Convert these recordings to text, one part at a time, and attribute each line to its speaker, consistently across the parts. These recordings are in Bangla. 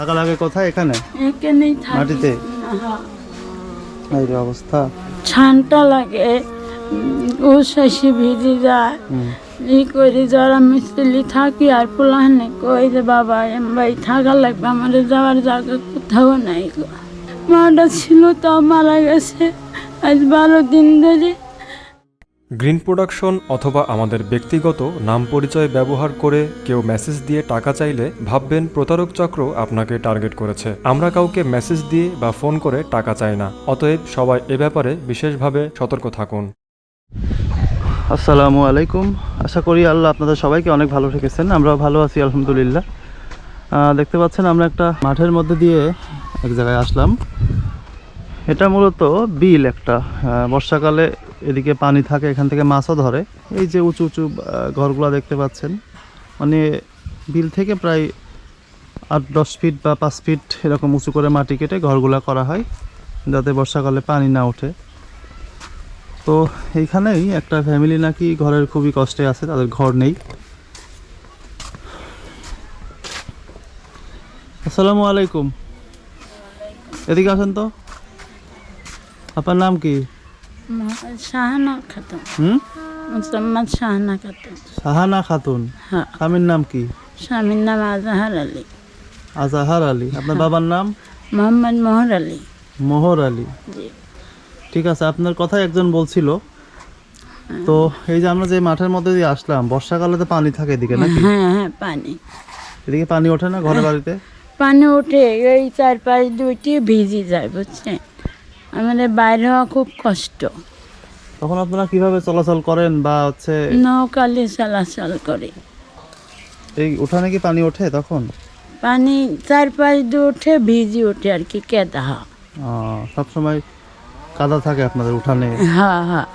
Speaker 1: থাকা লাগে কোথায় এখানে?
Speaker 2: এখানেই থাকি।
Speaker 1: মাটিতে? এই যে অবস্থা।
Speaker 2: ছানটা লাগে। ও শেষে ভিজে যায়। ই করে যারা মিস্ত্রি থাকি আর পুলাহানে কই যে বাবা এম ভাই থাকা লাগবে আমাদের যাওয়ার জায়গা কোথাও নাই গো। মাটা ছিল তাও মারা গেছে। আজ বারো দিন ধরে
Speaker 3: গ্রিন প্রোডাকশন অথবা আমাদের ব্যক্তিগত নাম পরিচয় ব্যবহার করে কেউ মেসেজ দিয়ে টাকা চাইলে ভাববেন প্রতারক চক্র আপনাকে টার্গেট করেছে। আমরা কাউকে মেসেজ দিয়ে বা ফোন করে টাকা চাই না। অতএব সবাই এ ব্যাপারে বিশেষভাবে সতর্ক থাকুন।
Speaker 1: আসসালামু আলাইকুম। আশা করি আল্লাহ আপনাদের সবাইকে অনেক ভালো রেখেছেন। আমরাও ভালো আছি, আলহামদুলিল্লাহ। দেখতে পাচ্ছেন আমরা একটা মাঠের মধ্যে দিয়ে এক জায়গায় আসলাম। এটা মূলত বিল একটা। বর্ষাকালে এদিকে পানি থাকে, এখান থেকে মাছও ধরে। এই যে উঁচু উঁচু ঘরগুলো দেখতে পাচ্ছেন। মানে বিল থেকে প্রায় আট দশ ফিট বা পাঁচ ফিট এরকম উঁচু করে মাটি কেটে ঘরগুলা করা হয়, যাতে বর্ষাকালে পানি না ওঠে। তো এইখানেই একটা ফ্যামিলি নাকি ঘরের খুবই কষ্টে আছে, তাদের ঘর নেই। আসসালামু আলাইকুম। এদিকে আসেন তো। আপনার নাম কি?
Speaker 2: শাহানা খাতুন।
Speaker 1: হুম?
Speaker 2: মোসাম্মদ শাহানা খাতুন।
Speaker 1: সাহানা খাতুন?
Speaker 2: হ্যাঁ।
Speaker 1: স্বামীর নাম কি?
Speaker 2: স্বামীর নাম আজহার আলী।
Speaker 1: আজাহার আলী। আপনার বাবার নাম?
Speaker 2: মোহাম্মদ মোহর আলী।
Speaker 1: মোহর আলী। ঠিক আছে আপনার কথা একজন বলছিল। তো এই যে আমরা যে মাঠের মধ্যে দিয়ে আসলাম বর্ষাকালে তো পানি থাকে এদিকে নাকি?
Speaker 2: হ্যাঁ হ্যাঁ পানি।
Speaker 1: এদিকে পানি ওঠে না ঘরে বাড়িতে?
Speaker 2: পানি ওঠে এই চার পাঁচ দুইটি ভিজে যায় বুঝছেন? আমাদের বাইরে হওয়া খুব কষ্ট।
Speaker 1: তখন আপনারা কীভাবে চলাচল করেন বা হচ্ছে
Speaker 2: নৌকালে চলাচল করে।
Speaker 1: এই উঠানে কি পানি ওঠে তখন?
Speaker 2: পানি চার পাঁচ দু উঠে ভিজি ওঠে আর কি কেদা হয়।
Speaker 1: সবসময় কাদা থাকে আপনাদের উঠানে?
Speaker 2: হ্যাঁ হ্যাঁ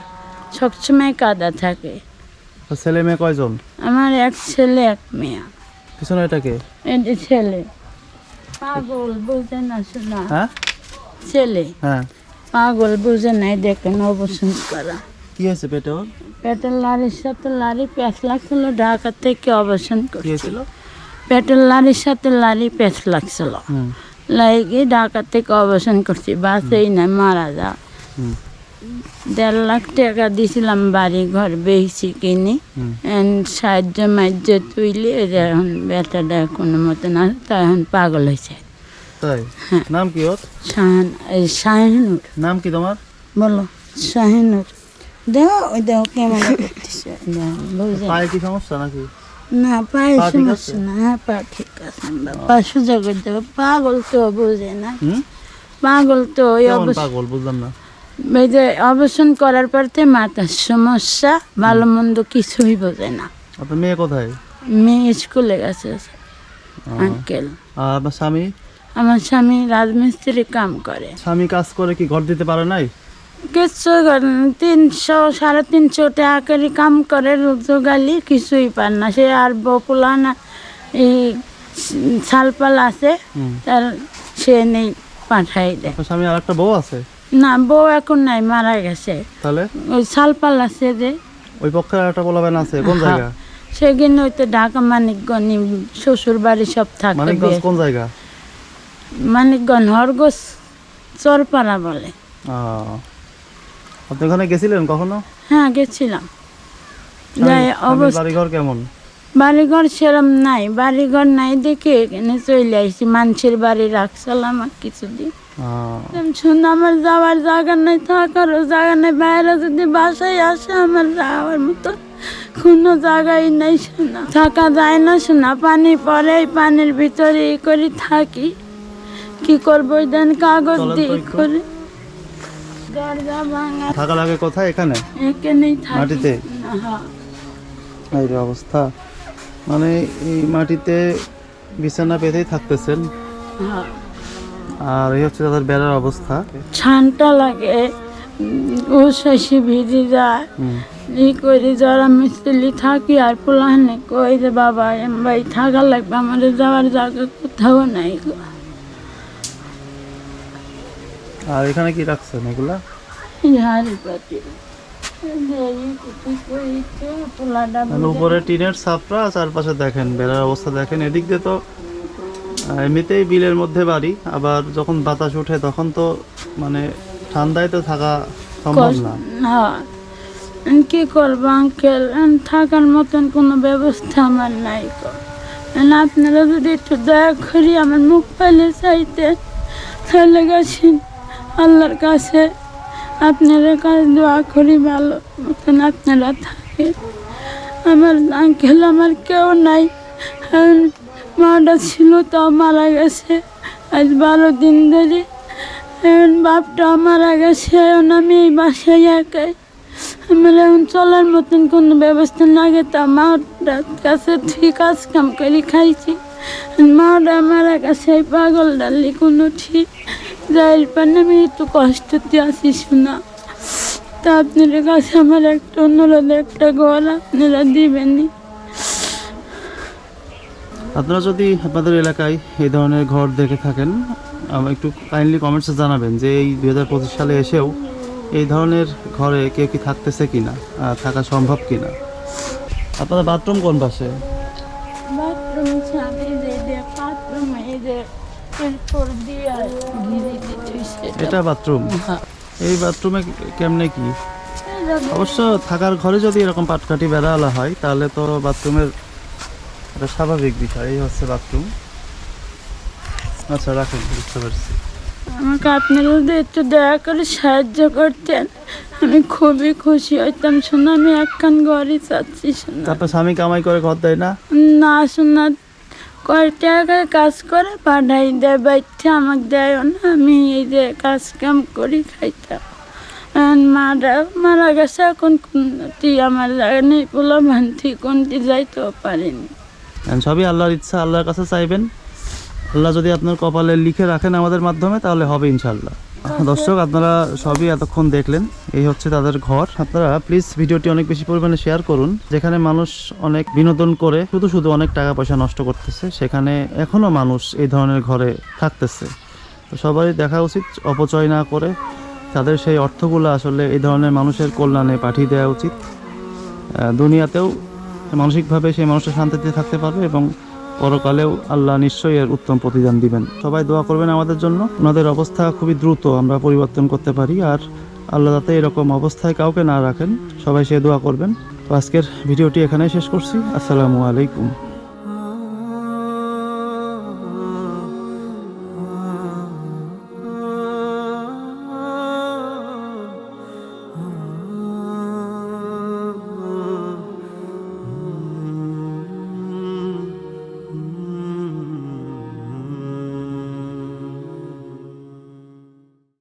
Speaker 2: সবসময় কাদা থাকে।
Speaker 1: তো ছেলে মেয়ে কয়জন?
Speaker 2: আমার এক ছেলে এক মেয়ে।
Speaker 1: পিছনে এটাকে
Speaker 2: যে ছেলে। পাগল বুঝে না শোনা।
Speaker 1: হ্যাঁ?
Speaker 2: ছেলে।
Speaker 1: হ্যাঁ।
Speaker 2: পাগল বুঝে নাই দেখেন অবসর করা।
Speaker 1: কি হয়েছে পেটে ওর?
Speaker 2: পেটের লারির সাথে লারি প্যাঁচ লাগছিল ঢাকা থেকে অবসান করছিল পেটের লারির সাথে লারি প্যাঁচ লাগছিল লাগে ঢাকা থেকে অবসান করছি বাসেই না মারা যা। দেড় লাখ টাকা দিছিলাম বাড়ি ঘর বেশি কিনি। সাহায্য মাহ্য তুইলে এখন বেটাটা কোনো মতো না তা এখন পাগল হয়েছে।
Speaker 1: তাই?
Speaker 2: হ্যাঁ।
Speaker 1: নাম কি ওর?
Speaker 2: শাহান এই শাহিনুর।
Speaker 1: নাম কি তোমার?
Speaker 2: বলো শাহিনুর। দেও ওই দেও কেমন করতেছে।
Speaker 1: পায়ে কি সমস্যা নাকি?
Speaker 2: না পায়ে? সমস্যা না হ্যাঁ পা ঠিক আছে। পা সুযোগ দেবো। পাগল তো বুঝে না? পাগল তো ওই
Speaker 1: পাগল বুঝলাম না।
Speaker 2: ওই যে অবসান করার পর থেকে মাথার সমস্যা ভালো মন্দ কিছুই বোঝে না।
Speaker 1: আপনার মেয়ে কোথায়?
Speaker 2: মেয়ে স্কুলে গেছে আঙ্কেল
Speaker 1: আর স্বামী?
Speaker 2: আমার স্বামী রাজমিস্ত্রি কাম করে।
Speaker 1: স্বামী কাজ করে কি ঘর দিতে পারে নাই?
Speaker 2: কিছু করে তিনশো সাড়ে তিনশো টাকা করে কাম করে রোজগালি কিছুই পান না। সে আর বপুলা না এই শালপাল আছে তার সে নেই পাঠাই দেয়।
Speaker 1: স্বামী আর একটা বউ আছে?
Speaker 2: না বউ এখন নাই মারা গেছে।
Speaker 1: তাহলে?
Speaker 2: ওই শালপাল আছে যে।
Speaker 1: ওই পক্ষে একটা বলাবেন আছে কোন
Speaker 2: হ্যাঁ।
Speaker 1: জায়গা?
Speaker 2: সেখানে ওই তো ঢাকা মানিকগঞ্জ শ্বশুর বাড়ি সব থাকে
Speaker 1: মানিকগঞ্জ কোন জায়গা?
Speaker 2: মানিকগঞ্জ হরগোস চরপাড়া বলে।
Speaker 1: আপনি ওখানে গেছিলেন কখনো?
Speaker 2: হ্যাঁ গেছিলাম। যাই অবস্থা
Speaker 1: বাড়িঘর কেমন?
Speaker 2: বাড়িঘর সেরম নাই। বাড়িঘর নাই দেখে এখানে চলে আসছি মানুষের বাড়ি রাখছিলাম কিছুদিন। শুনে আমার যাওয়ার জায়গা নেই থাকারও জায়গা নেই। বাইরে যদি বাসায় আসে আমার যাওয়ার মতো কোনো জায়গায় নেই শোনা। থাকা যায় না শোনা। পানি পরে পানির ভিতরে ই করে থাকি। কি করব? দেন কাগজ দিয়ে করে। দরজা ভাঙা।
Speaker 1: থাকা লাগে কোথায়? এখানে?
Speaker 2: এখানেই থাকি।
Speaker 1: মাটিতে? এই যে অবস্থা। মানে এই মাটিতে বিছানা পেতেই থাকতেছেন। আর এই হচ্ছে তাদের বেড়ার অবস্থা।
Speaker 2: ছানটা লাগে। ও ভিজে যায়। ই করে যারা মিস্ত্রি থাকি আর পুলাহানে কই যে বাবা এম ভাই থাকা লাগবে। আমাদের যাওয়ার জায়গা কোথাও নাই গো।
Speaker 1: আর এখানে কি রাখছেন এগুলা? উপরে টিনের ছাপরা চারপাশে দেখেন বেড়ার অবস্থা দেখেন। এদিক দিয়ে তো এমনিতেই বিলের মধ্যে বাড়ি আবার যখন বাতাস ওঠে তখন তো মানে ঠান্ডায় তো থাকা সম্ভব না।
Speaker 2: হ্যাঁ। কি করব আঙ্কেল? থাকার মতন কোনো ব্যবস্থা আমার নাই আপনারা যদি একটু দয়া করি আমার মুখ পেলে চাইতে তাহলে গেছেন। আল্লাহর কাছে আপনারা কাছে দোয়া করি, ভালো মতন আপনারা থাকে আমার আঙ্কেল আমার কেউ নাই। মাটা ছিল তাও মারা গেছে। আজ বারো দিন ধরে। এখন বাপটা মারা গেছে। এখন আমি এই বাসায় একাই। আমার এখন চলার মতন কোনো ব্যবস্থা লাগে তা মার কাছে ঠিক কাজ কাম করে খাইছি। মারা গেছে এই পাগল ডালি কোনো ঠিক। যাই পানে আমি একটু কষ্টতে আছি শোনা। তা আপনাদের কাছে আমার একটা অনুরোধ একটা ঘর আপনারা দিবেনি
Speaker 1: আপনারা যদি আপনাদের এলাকায় এই ধরনের ঘর দেখে থাকেন আমার একটু কাইন্ডলি কমেন্টসে জানাবেন যে এই দুই হাজার পঁচিশ সালে এসেও এই ধরনের ঘরে কেউ কি থাকতেছে কিনা আহ, থাকা সম্ভব কিনা। আপনাদের বাথরুম কোন পাশে? এটা বাথরুম
Speaker 2: হ্যাঁ।
Speaker 1: এই বাথরুমে কেমনে কি? অবশ্য থাকার ঘরে যদি এরকম পাটকাঠি বেড়ালা হয় তাহলে তো বাথরুমের একটা স্বাভাবিক বিষয়। এই হচ্ছে বাথরুম আচ্ছা রাখেন বুঝতে পারছি।
Speaker 2: আমাকে আপনারা যদি একটু দয়া করে সাহায্য করতেন আমি খুবই খুশি হইতাম। শোনা আমি একখান ঘরই চাচ্ছি শোনা।
Speaker 1: তারপর স্বামী কামাই করে ঘর দেয় না?
Speaker 2: না শোনা কয় টাকায় কাজ করে পাঠাই দেয় বাচ্চা আমাকে দেয় না, আমি এই যে কাজ কাম করি খাইতাম। মারা মারা গেছে, এখন কোনটি আমার লাগেনি পোলা ভান্তি কোনটি যাইতেও পারিনি।
Speaker 1: সবই আল্লাহর ইচ্ছা, আল্লাহর কাছে চাইবেন। আল্লাহ যদি আপনার কপালে লিখে রাখেন আমাদের মাধ্যমে, তাহলে হবে ইনশাল্লাহ দর্শক, আপনারা সবই এতক্ষণ দেখলেন। এই হচ্ছে তাদের ঘর। আপনারা প্লিজ ভিডিওটি অনেক বেশি পরিমাণে শেয়ার করুন, যেখানে মানুষ অনেক বিনোদন করে, শুধু শুধু অনেক টাকা পয়সা নষ্ট করতেছে। সেখানে এখনও মানুষ এই ধরনের ঘরে থাকতেছে। তো সবারই দেখা উচিত, অপচয় না করে। তাদের সেই অর্থগুলো আসলে এই ধরনের মানুষের কল্যাণে পাঠিয়ে দেওয়া উচিত। দুনিয়াতেও মানসিকভাবে সেই মানুষটা শান্তিতে থাকতে পারবে এবং পরকালেও আল্লাহ নিশ্চয়ই এর উত্তম প্রতিদান দিবেন। সবাই দোয়া করবেন আমাদের জন্য। ওনাদের অবস্থা খুবই দ্রুত আমরা পরিবর্তন করতে পারি আর আল্লাহ তাতে এরকম অবস্থায় কাউকে না রাখেন, সবাই সে দোয়া করবেন। তো আজকের ভিডিওটি এখানেই শেষ করছি। আসসালামু আলাইকুম।